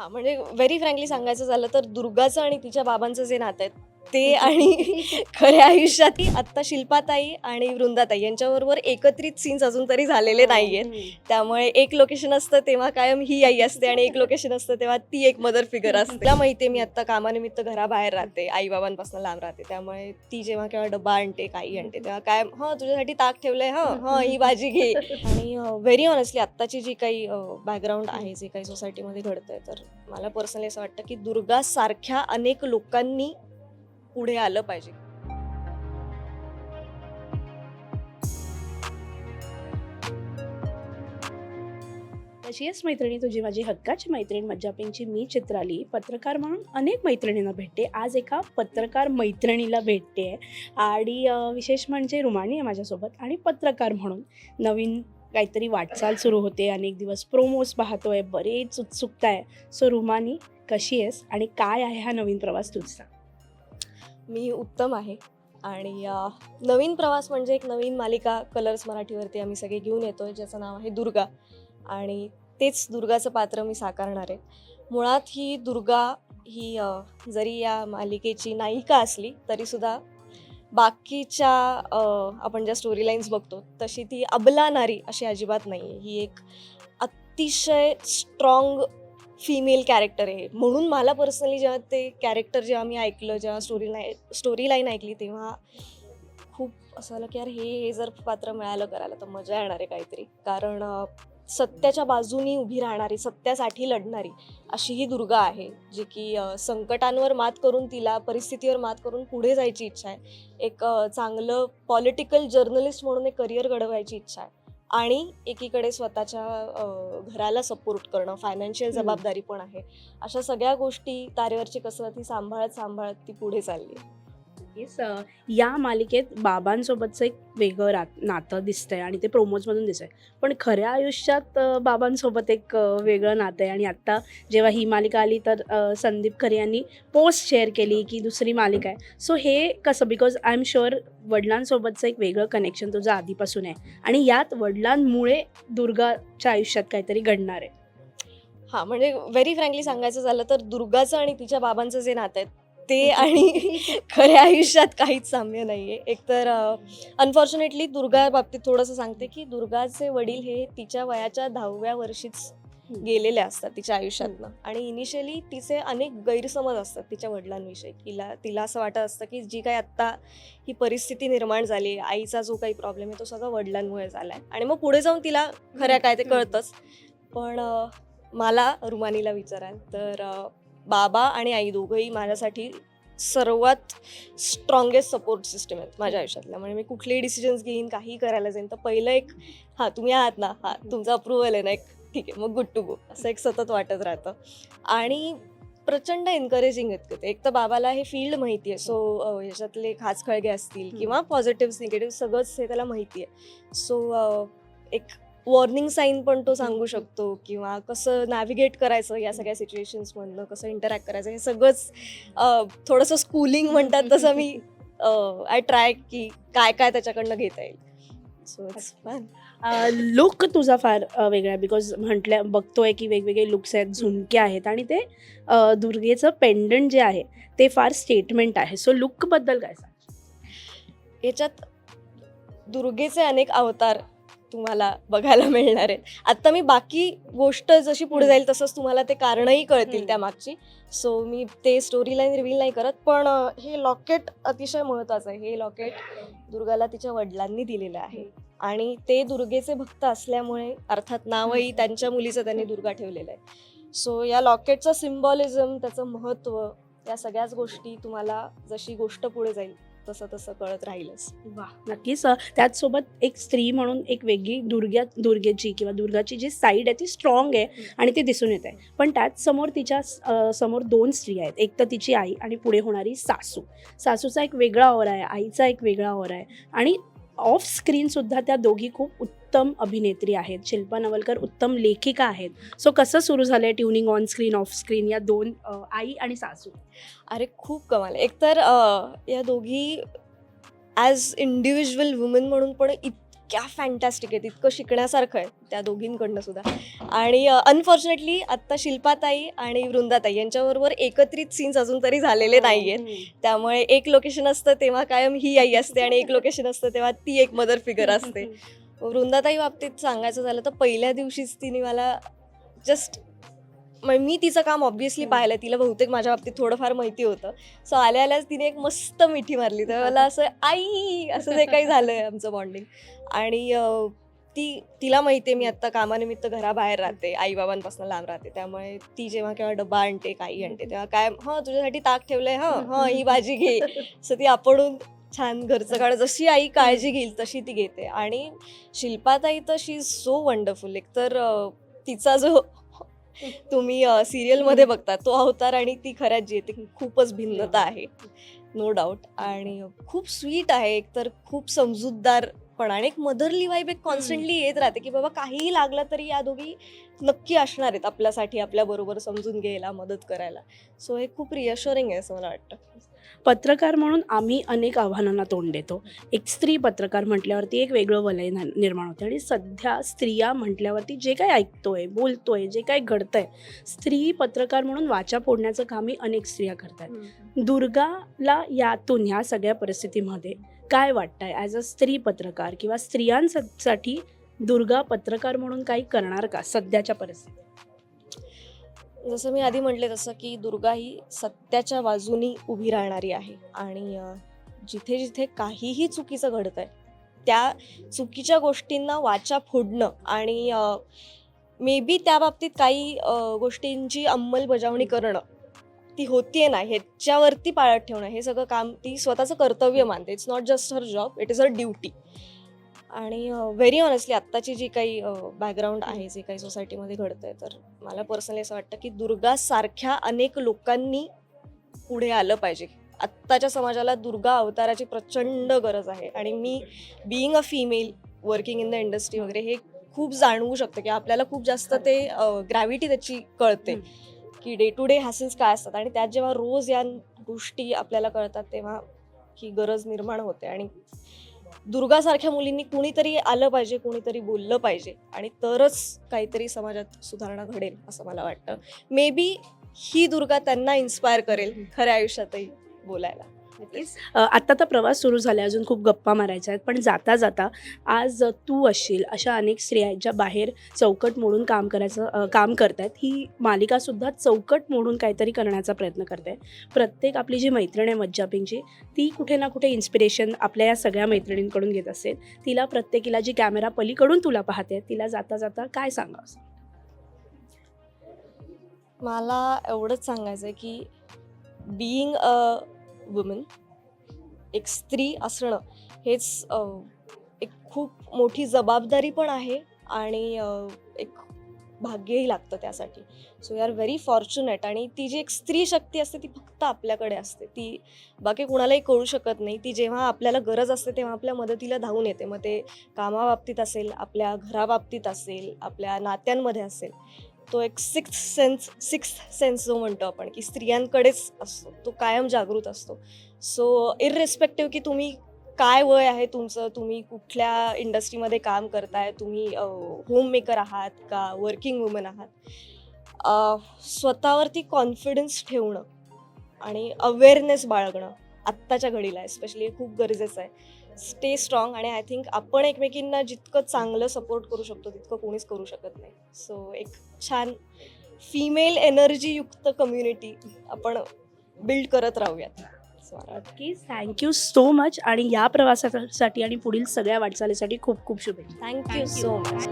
हा म्हणजे very frankly सांगायचं झालं तर दुर्गाचं आणि तिच्या बाबांचं जे नातं आहे ते आणि खऱ्या आयुष्यात ती आत्ता शिल्पाताई आणि वृंदाताई यांच्याबरोबर एकत्रित सीन्स अजून तरी झालेले नाही आहेत त्यामुळे एक लोकेशन असतं तेव्हा कायम ही आई असते आणि एक लोकेशन असतं तेव्हा ती एक मदर फिगर असते. तिला माहितीये मी आता कामानिमित्त घराबाहेर राहते आई बाबांपासून लांब राहते. त्यामुळे ती जेव्हा केव्हा डबा आणते काही आणते तेव्हा काय हं तुझ्यासाठी ताक ठेवलंय हं हं ही भाजी घे. आणि व्हेरी ऑनेस्टली आत्ताची जी काही बॅकग्राऊंड आहे जे काही सोसायटीमध्ये घडतंय तर मला पर्सनली असं वाटतं की दुर्गा सारख्या अनेक लोकांनी पुढे आलं पाहिजे. तशी आहेस मैत्रिणी तुझी माझी हक्काची मैत्रीण मज्जापिंगची मी चित्राली पत्रकार म्हणून अनेक मैत्रिणींना भेटते. आज एका पत्रकार मैत्रिणीला भेटते. आणि विशेष म्हणजे रुमाणी आहे माझ्यासोबत आणि पत्रकार म्हणून नवीन काहीतरी वाटचाल सुरू होते अनेक दिवस प्रोमोज पाहतोय बरेच उत्सुकता आहे. सो रुमानी कशी आहेस आणि काय आहे हा नवीन प्रवास तुझा मी उत्तम आहे. आणि नवीन प्रवास म्हणजे एक नवीन मालिका कलर्स मराठीवरती आम्ही सगळे घेऊन येतो आहे ज्याचं नाव आहे दुर्गा. आणि तेच दुर्गाचं पात्र मी साकारणार आहे. मुळात ही दुर्गा ही जरी या मालिकेची नायिका असली तरीसुद्धा बाकीच्या आपण ज्या स्टोरी लाईन्स बघतो तशी ती अबला नारी अशी अजिबात नाही आहे ही एक अतिशय स्ट्रॉंग फिमेल कॅरेक्टर आहे. म्हणून मला पर्सनली जेव्हा ते कॅरेक्टर जेव्हा मी ऐकलं जेव्हा स्टोरी लाईन स्टोरी लाईन ऐकली तेव्हा खूप असं आलं की यार हे हे जर पात्र मिळालं करायला तर मजा येणार आहे काहीतरी. कारण सत्याच्या बाजूनी उभी राहणारी सत्यासाठी लढणारी अशी ही दुर्गा आहे जी की संकटांवर मात करून तिला परिस्थितीवर मात करून पुढे जायची इच्छा आहे. एक चांगलं पॉलिटिकल जर्नलिस्ट म्हणून एक करिअर घडवायची इच्छा आहे. आणि एकीकडे स्वतःच्या घराला सपोर्ट करणं फायनान्शियल. जबाबदारी पण आहे अशा सगळ्या गोष्टी तारेवरची कसरत ही सांभाळत सांभाळत ती पुढे चालली. येस या मालिकेत बाबांसोबतचं एक वेगळं रा नातं दिसतंय आणि ते प्रोमोजमधून दिसतंय. पण खऱ्या आयुष्यात बाबांसोबत एक वेगळं नातं आहे आणि आत्ता जेव्हा ही मालिका आली तर संदीप खरे यांनी पोस्ट शेअर केली की दुसरी मालिका आहे. सो हे कसं? बिकॉज आय एम शुअर वडिलांसोबतचं एक वेगळं कनेक्शन तुझं आधीपासून आहे. आणि यात वडिलांमुळे दुर्गाच्या आयुष्यात काहीतरी घडणार आहे. हा म्हणजे व्हेरी फ्रँकली सांगायचं झालं तर दुर्गाचं आणि तिच्या बाबांचं जे नातं आहे ते आणि खऱ्या आयुष्यात काहीच साम्य नाहीये. एकतर अनफॉर्च्युनेटली दुर्गा बाबतीत थोडंसं सांगते की दुर्गाचे वडील हे तिच्या वयाच्या दहाव्या वर्षीच गेलेले असतात तिच्या आयुष्यातनं. आणि इनिशियली तिचे अनेक गैरसमज असतात तिच्या वडिलांविषयी. तिला तिला असं वाटत असतं की जी काही आत्ता ही परिस्थिती निर्माण झाली आहे आईचा जो काही प्रॉब्लेम आहे तो सगळा वडिलांमुळे झाला आहे आणि मग पुढे जाऊन तिला खऱ्या काय ते कळतंच. पण मला रुमानीला विचाराल तर बाबा आणि आई दोघंही माझ्यासाठी सर्वात स्ट्रॉंगेस्ट सपोर्ट सिस्टम आहेत माझ्या आयुष्यातल्या. म्हणजे मी कुठलेही डिसिजन्स घेईन काही करायला जाईन तर पहिलं एक हां तुम्ही आहात ना? हां तुमचं अप्रुव्हल आहे ना? एक ठीक आहे मग गुड टू गो असं एक सतत वाटत राहतं. आणि प्रचंड एनकरेजिंग आहेत ते. एक तर बाबाला हे फील्ड माहिती आहे सो ह्याच्यातले खास खळगे असतील. किंवा पॉझिटिव्ह निगेटिव्ह सगळंच हे त्याला माहिती आहे सो एक वॉर्निंग साईन पण तो सांगू शकतो किंवा कसं नॅव्हिगेट करायचं या सगळ्या सिच्युएशन्समधनं कसं इंटरॅक्ट करायचं हे सगळंच थोडंसं स्कूलिंग म्हणतात तसं मी आय ट्राय की काय काय त्याच्याकडनं घेता येईल. सो इट्स फन लुक तुझा फार वेगळा बिकॉज म्हटल्या बघतोय की वेगवेगळे लुक्स आहेत झुमके आहेत आणि ते दुर्गेचं पेंडंट जे आहे ते फार स्टेटमेंट आहे. सो लुकबद्दल काय सांग याच्यात दुर्गेचे अनेक अवतार तुम्हाला बघायला मिळणार आहेत. आता मी बाकी गोष्ट जशी पुढे जाईल तसंच तुम्हाला ते कारणही कळतील. त्या मागची सो मी ते स्टोरी लाईन रिव्हील नाही करत पण हे लॉकेट अतिशय महत्त्वाचं आहे. हे लॉकेट दुर्गाला तिच्या वडिलांनी दिलेलं आहे. आणि ते दुर्गेचे भक्त असल्यामुळे अर्थात नावही त्यांच्या मुलीचं त्यांनी दुर्गा ठेवलेलं आहे. सो या लॉकेटचं सिम्बॉलिझम त्याचं महत्त्व या सगळ्याच गोष्टी तुम्हाला जशी गोष्ट पुढे जाईल तसं तसं कळत राहीलच. वा नक्कीच त्याचसोबत एक स्त्री म्हणून एक वेगळी दुर्ग्या दुर्गेची किंवा दुर्गाची जी साईड आहे ती स्ट्रॉंग आहे आणि ती दिसून येते. पण त्याच समोर तिच्या समोर दोन स्त्रिया आहेत. एक तर तिची आई आणि पुढे होणारी सासू. सासूचा एक वेगळा ओर आहे आईचा एक वेगळा ओर आहे. आणि ऑफ स्क्रीन सुद्धा त्या दोघी खूप उत्तम अभिनेत्री आहेत. शिल्पा नवलकर उत्तम लेखिका आहेत. सो कसं सुरू झालंय tuning on screen off screen या दोन आई आणि सासू? अरे खूप कमाल. एकतर या दोघी ॲज इंडिव्हिज्युअल वुमन म्हणून पण इतक्या इतक्या फॅन्टॅस्टिक आहेत. इतकं शिकण्यासारखं आहे त्या दोघींकडनं सुद्धा. आणि अनफॉर्च्युनेटली आत्ता शिल्पाताई आणि वृंदाताई यांच्याबरोबर एकत्रित सीन्स अजून तरी झालेले नाही आहेत त्यामुळे एक लोकेशन असतं तेव्हा कायम ही आई असते आणि एक लोकेशन असतं तेव्हा ती एक मदर फिगर असते. वृंदाताई बाबतीत सांगायचं झालं तर पहिल्या दिवशीच तिने मला जस्ट मी तिचं काम ऑब्व्हियसली हम्म. पाहिलं तिला बहुतेक माझ्या बाबतीत थोडंफार माहिती होतं. सो आल्या आल्याच तिने एक मस्त मिठी मारली. तर मला असं आई असं जे काही झालंय आमचं बॉन्डिंग आणि ती तिला माहिती आहे मी आत्ता कामानिमित्त घराबाहेर राहते. आई बाबांपासून लांब राहते. त्यामुळे ती जेव्हा केव्हा डबा आणते काही आणते तेव्हा काय हं तुझ्यासाठी ताक ठेवलंय हं हं ही भाजी घे. सो ती आपण छान घरचं काढ जशी आई काळजी घेईल तशी ती घेते. आणि शिल्पाताई तर शी इज सो वंडरफुल. एक तर तिचा जो तुम्ही सिरियलमध्ये बघता तो अवतार आणि ती खऱ्यात जी आहे ती खूपच भिन्नता आहे. नो डाऊट आणि खूप स्वीट आहे. एक तर खूप समजूतदार पण आणि एक मदरली वाईब एक कॉन्स्टंटली येत राहते की बाबा काहीही लागलं तरी या दोघी नक्की असणार आहेत आपल्यासाठी आपल्याबरोबर समजून घ्यायला मदत करायला. सो हे खूप रिअश्युरिंग आहे असं मला वाटतं. पत्रकार म्हणून आम्ही अनेक आव्हानांना तोंड देतो. एक स्त्री पत्रकार म्हटल्यावरती एक वेगळं वलय निर्माण होते. आणि सध्या स्त्रिया म्हटल्यावरती जे काही ऐकतोय बोलतोय जे काही घडतंय स्त्री पत्रकार म्हणून वाचा फोडण्याचं कामही अनेक स्त्रिया करतात. दुर्गाला यातून ह्या सगळ्या परिस्थितीमध्ये काय वाटतंय? ॲज अ स्त्री पत्रकार किंवा स्त्रियांसाठी दुर्गा पत्रकार म्हणून काही करणार का सध्याच्या परिस्थितीत? जसं मी आधी म्हटले तसं की दुर्गा ही सत्याच्या बाजूनी उभी राहणारी आहे. आणि जिथे जिथे काहीही चुकीचं घडतंय त्या चुकीच्या गोष्टींना वाचा फोडणं आणि मे बी त्या बाबतीत काही गोष्टींची अंमलबजावणी करणं ती होतीये ना ह्याच्यावरती पाळत ठेवणं हे सगळं काम ती स्वतःचं कर्तव्य मानते. It's not just her job it is a duty आणि व्हेरी ऑनेस्टली आत्ताची जी काही बॅकग्राऊंड आहे जे काही सोसायटीमध्ये घडतंय तर मला पर्सनली असं वाटतं की दुर्गासारख्या अनेक लोकांनी पुढे आलं पाहिजे. आत्ताच्या समाजाला दुर्गा अवताराची प्रचंड गरज आहे आणि मी being a female working in the industry वगैरे हे खूप जाणवू शकतं की आपल्याला खूप जास्त ते ग्रॅव्हिटी त्याची कळते की डे टू डे हॅसल्स काय असतात आणि त्यात जेव्हा रोज या गोष्टी आपल्याला कळतात तेव्हा ही गरज निर्माण होते आणि दुर्गासारख्या मुलींनी कुणीतरी आलं पाहिजे कुणीतरी बोललं पाहिजे आणि तरच काहीतरी समाजात सुधारणा घडेल असं मला वाटतं. मे बी ही दुर्गा त्यांना इन्स्पायर करेल खऱ्या आयुष्यातही बोलायला. आत्ता तर प्रवास सुरू झाला अजून खूप गप्पा मारायच्या आहेत पण जाता जाता आज तू असशील अशा अनेक स्त्रिया आहेत ज्या बाहेर चौकट मोडून काम करायचं काम करतायत. ही मालिकासुद्धा चौकट मोडून काहीतरी करण्याचा प्रयत्न करते प्रत्येक आपली जी मैत्रीण आहे मज्जापिंगची ती कुठे ना कुठे इन्स्पिरेशन आपल्या या सगळ्या मैत्रिणींकडून घेत असेल. तिला प्रत्येकीला जी कॅमेरा पलीकडून तुला पाहते तिला जाता जाता काय सांगावं? मला एवढंच सांगायचं आहे की बिईंग अ वुमन एक स्त्री असणं हेच एक खूप मोठी जबाबदारी पण आहे आणि एक भाग्यही लागतं त्यासाठी. So you are very fortunate आणि ती जी एक स्त्री शक्ती असते ती फक्त आपल्याकडे असते. ती बाकी कुणालाही कळू शकत नाही. ती जेव्हा आपल्याला गरज असते तेव्हा आपल्या मदतीला धावून येते. मग ते कामाबाबतीत असेल आपल्या घराबाबतीत असेल आपल्या नात्यांमध्ये असेल. तो एक सिक्स सेन्स सिक्स सेन्स जो म्हणतो आपण की स्त्रियांकडेच असतो. तो कायम जागृत असतो. सो इररेस्पेक्टिव्ह की तुम्ही काय वय आहे तुमचं तुम्ही कुठल्या इंडस्ट्रीमध्ये काम करताय तुम्ही होममेकर आहात का वर्किंग वुमन आहात स्वतःवरती कॉन्फिडन्स ठेवणं आणि अवेअरनेस बाळगणं आत्ताच्या घडीला एस्पेशली हे खूप गरजेचं आहे. स्टे स्ट्रॉंग आणि आय थिंक आपण एकमेकींना जितकं चांगलं सपोर्ट करू शकतो तितकं कोणीच करू शकत नाही. सो एक छान फिमेल एनर्जीयुक्त कम्युनिटी आपण बिल्ड करत राहूयात. की थँक्यू सो मच आणि या प्रवासासाठी आणि पुढील सगळ्या वाटचालीसाठी खूप खूप शुभेच्छा. थँक्यू. So much